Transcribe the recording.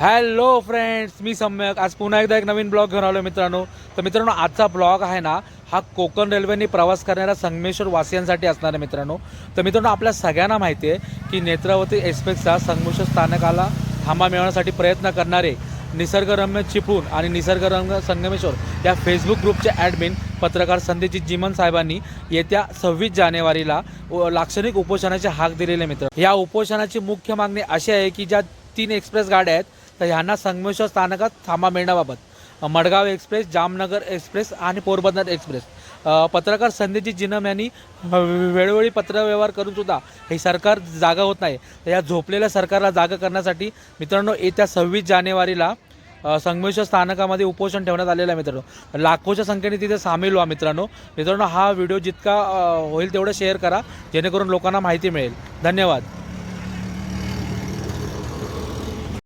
Hello friends मी सम्यक. आज पुन्हा एकदा एक नवीन ब्लॉग घेऊन आलो मित्रांनो. तर मित्रांनो आजचा ब्लॉग आहे ना हा कोकण रेल्वेने प्रवास करणाऱ्या संगमेश्वर वासियांसाठी असणार आहे मित्रांनो. तर मित्रांनो आपल्या सगळ्यांना माहिती आहे की नेत्रावती एक्सप्रेसचा संगमेश्वर स्थानकाला थांबा मिळवण्यासाठी प्रयत्न करणारे निसर्गरम्य चिपळूण आणि निसर्गरम्य संगमेश्वर या फेसबुक ग्रुपचे ॲडमिन पत्रकार संदेशित जिमन साहेबांनी येत्या सव्वीस जानेवारीला व लाक्षणिक उपोषणाचे हाक दिलेले मित्र. या उपोषणाची मुख्य मागणी अशी आहे की ज्या तीन एक्सप्रेस गाड्या आहेत तर ह्यांना संगमेश्वर स्थानकात थांबा मिळण्याबाबत मडगाव एक्सप्रेस जामनगर एक्सप्रेस आणि पोरबंदर एक्सप्रेस. पत्रकार संदेशित जिनम यांनी वेळोवेळी पत्रव्यवहार करून सुद्धा हे सरकार जागा होत नाही. तर या झोपलेल्या सरकारला जागा करण्यासाठी मित्रांनो येत्या सव्वीस जानेवारीला संगमेश्वर स्थानकामध्ये उपोषण ठेवण्यात आलेलं आहे मित्रांनो. लाखोच्या संख्येने तिथे सामील व्हा मित्रांनो. मित्रांनो हा व्हिडिओ जितका होईल तेवढं शेअर करा जेणेकरून लोकांना माहिती मिळेल. धन्यवाद.